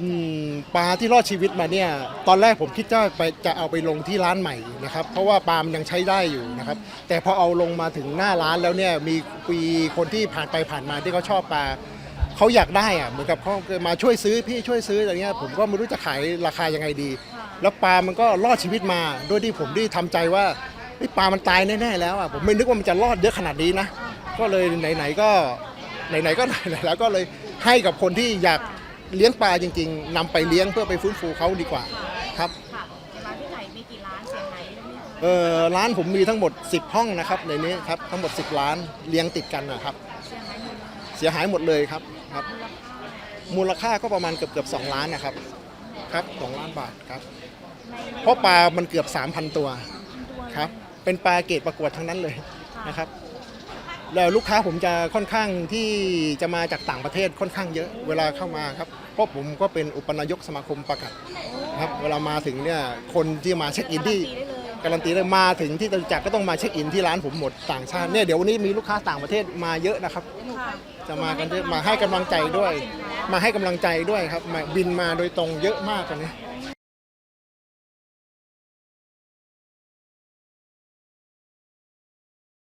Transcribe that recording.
อืมปลาที่รอดชีวิตมาเนี่ยตอนแรกผมคิดว่าไปจะเอาไปลงที่ร้านใหม่นะครับเพราะว่าปลามันยังใช้ได้อยู่นะครับแต่พอเอาลงมาถึงหน้าร้านแล้วเนี่ยมีปีคนที่ผ่านไปผ่านมาที่เขาชอบปลาเขาอยากได้อะเหมือนกับเขามาช่วยซื้อพี่ช่วยซื้ออะไรเงี้ยผมก็ไม่รู้จะขายราคายังไงดี แล้วปลามันก็รอดชีวิตมาโดยที่ผมได้ทำใจว่าเฮ้ยปลามันตายแน่ๆแล้วอะผมไม่นึกว่ามันจะรอดเยอะขนาดนี้นะก็เลยไหนๆก็ไหนๆก็ไหนๆแล้วก็เลยให้กับคนที่อยาก เลี้ยงปลาจริง ๆนำไปเลี้ยงเพื่อไปฟื้นฟูเขาดีกว่าครับค่ะร้านพี่ไก่มีกี่ร้านเสียงไหนได้ไหมคะเออร้านผมมีทั้งหมด 10 ห้องนะครับในนี้ครับทั้งหมด 10 ร้านเลี้ยงติดกันนะครับเสียงไหนหมดเลยเสียหายหมดเลยครับครับมูลค่ามูลค่าก็ประมาณเกือบเกือบ2ล้านนะครับครับสองล้านบาทครับในเพราะปลามันเกือบ 3,000 ตัวตัวเลยครับเป็นปลาเกรดประกวดทั้งนั้นเลยนะครับ แล้วลูกค้าผมจะค่อนข้างที่จะมาจากต่างประเทศค่อนข้างเยอะเวลาเข้ามาครับเพราะผมก็เป็นอุปนายกสมาคมประกัดครับเวลามาถึงเนี่ยคนที่มาเช็คอินที่การันตีได้เลยมาถึงที่จตุจักรก็ต้องมาเช็คอินที่ร้านผมหมดต่างชาติเนี่ยเดี๋ยววันนี้มีลูกค้าต่างประเทศมาเยอะนะครับ จะมากันเยอะมาให้กำลังใจด้วย มาให้กำลังใจด้วยครับมาบินมาโดยตรงเยอะมากกันนี้